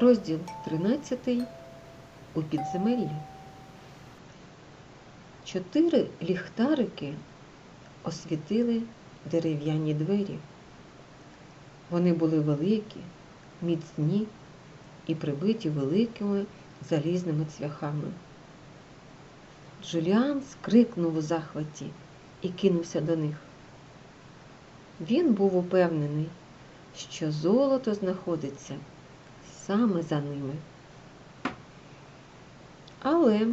Розділ 13 у підземеллі. Чотири ліхтарики освітили дерев'яні двері. Вони були великі, міцні і прибиті великими залізними цвяхами. Джуліан скрикнув у захваті і кинувся до них. Він був упевнений, що золото знаходиться саме за ними. Але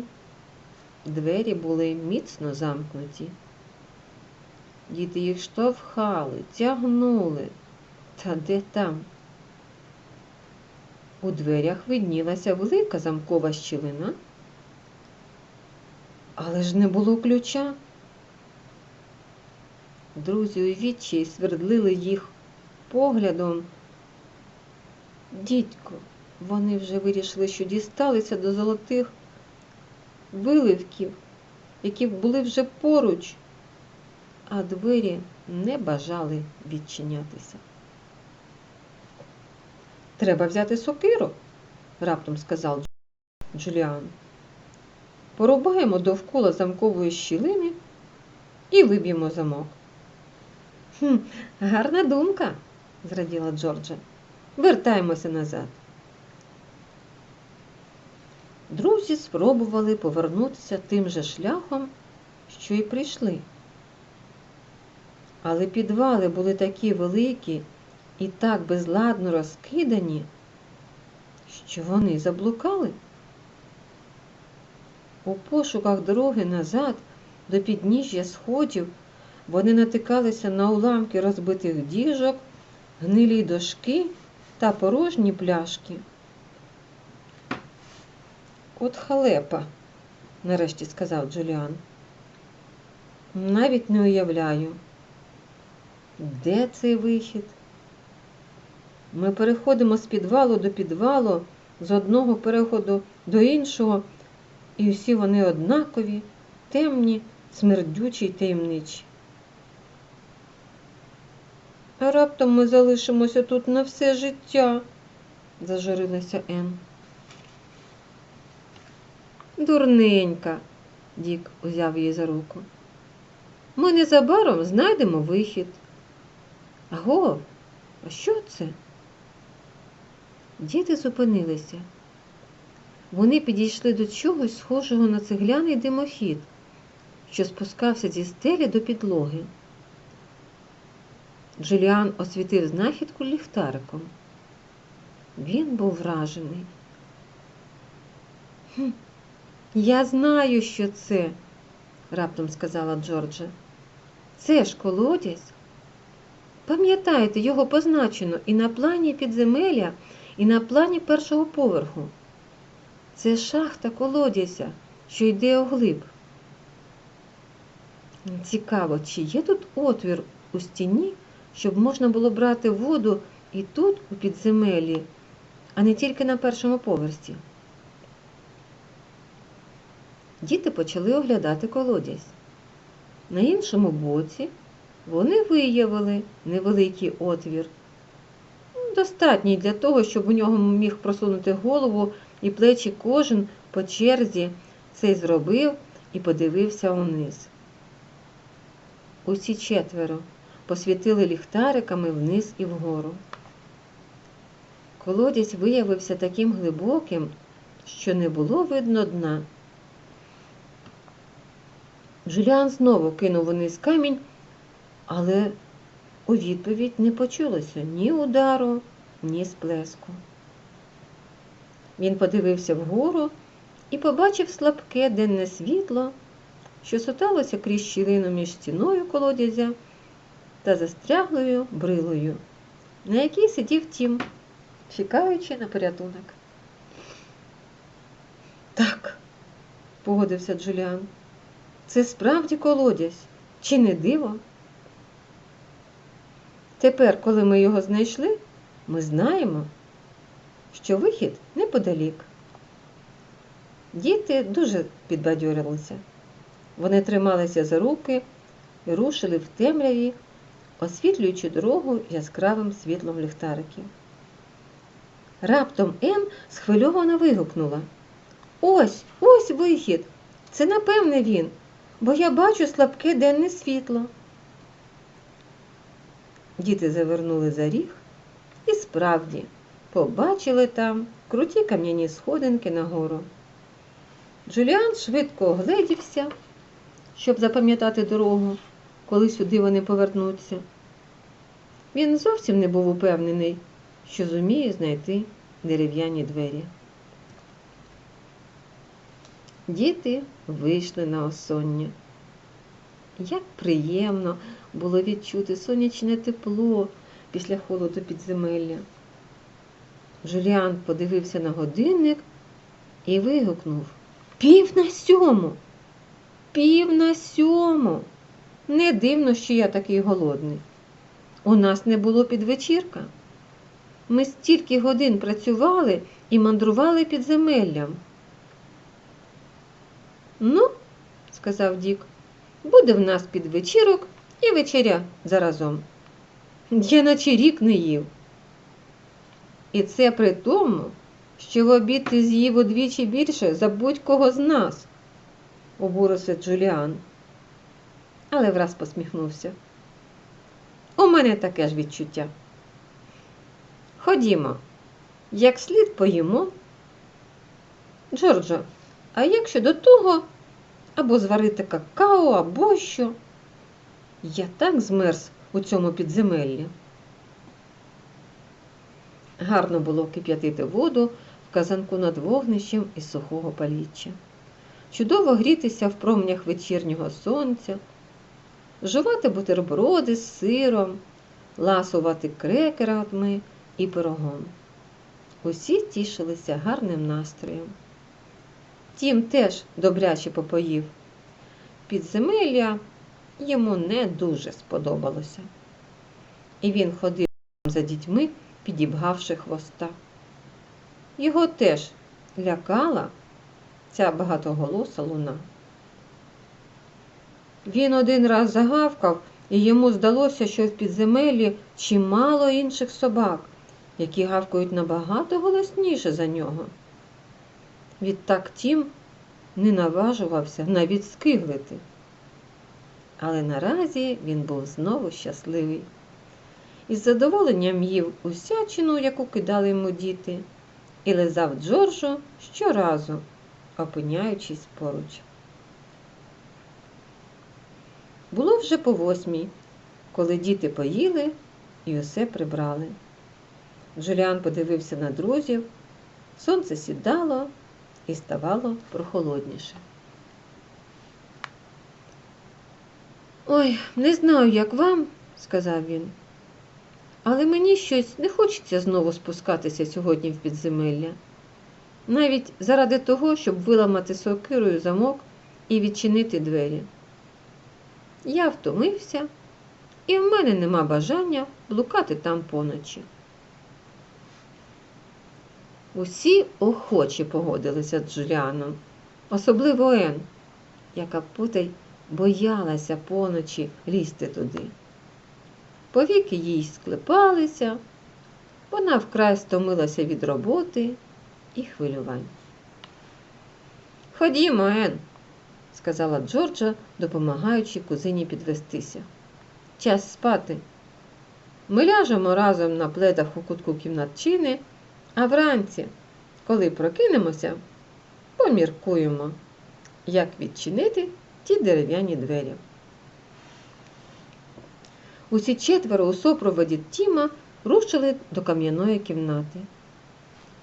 двері були міцно замкнуті. Діти їх штовхали, тягнули. Та де там? У дверях виднілася велика замкова щілина, але ж не було ключа. Друзі у відчаї свердлили їх поглядом. Дідько, вони вже вирішили, що дісталися до золотих виливків, які були вже поруч, а двері не бажали відчинятися. Треба взяти сокиру, раптом сказав Джуліан. Порубаємо довкола замкової щілини і виб'ємо замок. «Хм, Гарна думка, зраділа Джорджа. Вертаємося назад. Друзі спробували повернутися тим же шляхом, що й прийшли. Але підвали були такі великі і так безладно розкидані, що вони заблукали. У пошуках дороги назад до підніжжя сходів вони натикалися на уламки розбитих діжок, гнилі дошки та порожні пляшки. От халепа, нарешті сказав Джуліан. Навіть не уявляю, де цей вихід? Ми переходимо з підвалу до підвалу, з одного переходу до іншого, і всі вони однакові, темні, смердючі й таємничі. Раптом ми залишимося тут на все життя, зажурилася Ен. Дурненька, Дік узяв її за руку. Ми незабаром знайдемо вихід. Аго, а що це? Діти зупинилися. Вони підійшли до чогось схожого на цегляний димохід, що спускався зі стелі до підлоги. Джуліан освітив знахідку ліхтариком. Він був вражений. «Хм, Я знаю, що це, раптом сказала Джорджа. Це ж колодязь. Пам'ятаєте, його позначено і на плані підземелля, і на плані першого поверху. Це шахта колодязя, що йде оглиб. Цікаво, чи є тут отвір у стіні, щоб можна було брати воду і тут, у підземеллі, а не тільки на першому поверсі. Діти почали оглядати колодязь. На іншому боці вони виявили невеликий отвір, достатній для того, щоб у нього міг просунути голову і плечі кожен по черзі цей зробив і подивився униз. Усі четверо посвітили ліхтариками вниз і вгору. Колодязь виявився таким глибоким, що не було видно дна. Джуліан знову кинув униз камінь, але у відповідь не почулося ні удару, ні сплеску. Він подивився вгору і побачив слабке денне світло, що соталося крізь щілину між стіною колодязя та застряглою брилою, на якій сидів тім, чекаючи на порятунок. Так, погодився Джуліан. Це справді колодязь, чи не диво? Тепер, коли ми його знайшли, ми знаємо, що вихід неподалік. Діти дуже підбадьорилися. Вони трималися за руки і рушили в темряві, освітлюючи дорогу яскравим світлом ліхтариків. Раптом Ен схвильовано вигукнула. Ось, ось вихід. Це напевне він, бо я бачу слабке денне світло. Діти завернули за ріг і справді побачили там круті кам'яні сходинки нагору. Джуліан швидко огледівся, щоб запам'ятати дорогу, коли сюди вони повернуться. Він зовсім не був упевнений, що зуміє знайти дерев'яні двері. Діти вийшли на осоння. Як приємно було відчути сонячне тепло після холоду підземелля. Жуліан подивився на годинник і вигукнув Пів на сьому. Пів на сьому. Не дивно, що я такий голодний. У нас не було підвечірка. Ми стільки годин працювали і мандрували підземеллям. Ну, сказав Дік, буде в нас підвечірок і вечеря заразом. Я наче рік не їв. І це при тому, що в обід ти з'їв удвічі більше за будь-кого з нас, обурився Джуліан. Але враз посміхнувся. У мене таке ж відчуття. Ходімо, як слід поїмо. Джорджо, а як щодо того, або зварити какао, або що? Я так змерз у цьому підземеллі. Гарно було кип'ятити воду в казанку над вогнищем із сухого паліччя. Чудово грітися в променях вечірнього сонця, жувати бутерброди з сиром, ласувати крекерами і пирогом. Усі тішилися гарним настроєм. Тім теж добряче попоїв. Підземелля йому не дуже сподобалося. І він ходив за дітьми, підібгавши хвоста. Його теж лякала ця багатоголоса луна. Він один раз загавкав, і йому здалося, що в підземеллі чимало інших собак, які гавкають набагато голосніше за нього. Відтак тім не наважувався навіть скиглити. Але наразі він був знову щасливий. Із задоволенням їв усячину, яку кидали йому діти, і лизав Джорджу щоразу, опиняючись поруч. Було вже по восьмій, коли діти поїли і усе прибрали. Джуліан подивився на друзів, сонце сідало і ставало прохолодніше. Ой, не знаю, як вам, сказав він, але мені щось не хочеться знову спускатися сьогодні в підземелля. Навіть заради того, щоб виламати сокирою замок і відчинити двері. Я втомився, і в мене нема бажання блукати там поночі. Усі охоче погодилися з Джуліаном, особливо Ен, яка потай боялася поночі лізти туди. Повіки їй склепалися, вона вкрай стомилася від роботи і хвилювань. Ходімо, Ен, сказала Джорджа, допомагаючи кузині підвестися. Час спати. Ми ляжемо разом на пледах у кутку кімнатчини, а вранці, коли прокинемося, поміркуємо, як відчинити ті дерев'яні двері. Усі четверо у супроводі Тіма рушили до кам'яної кімнати.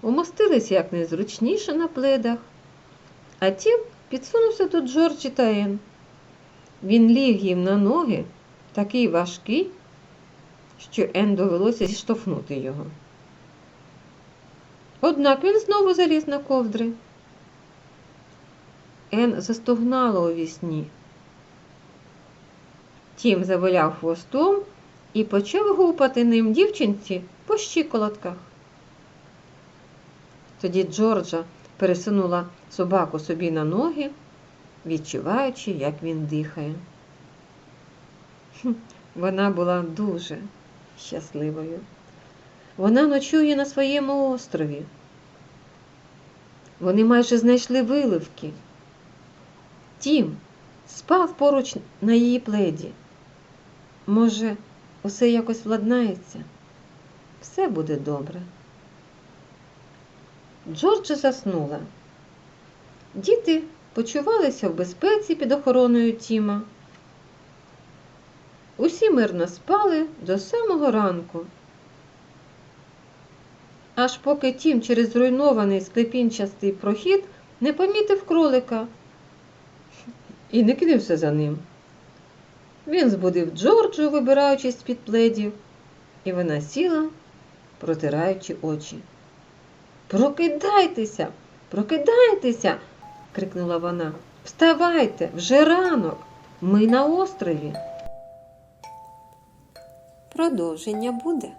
Умостилися якнайзручніше на пледах, а Тім підсунувся до Джорджі та Ен. Він ліг їм на ноги, такий важкий, що Ен довелося зіштовхнути його. Однак він знову заліз на ковдри. Ен застогнала у вісні. Тім завиляв хвостом і почав гупати ним дівчинці по щиколотках. Тоді Джорджа пересунула собаку собі на ноги, відчуваючи, як він дихає. Вона була дуже щасливою. Вона ночує на своєму острові. Вони майже знайшли виливки. Тім спав поруч на її пледі. Може, усе якось владнається? Все буде добре. Джорджа заснула. Діти почувалися в безпеці під охороною Тіма. Усі мирно спали до самого ранку. Аж поки Тім через зруйнований склепінчастий прохід не помітив кролика і не кинувся за ним. Він збудив Джорджу, вибираючись з-під пледів, і вона сіла, протираючи очі. Прокидайтеся, прокидайтеся, крикнула вона. Вставайте, вже ранок. Ми на острові. Продовження буде.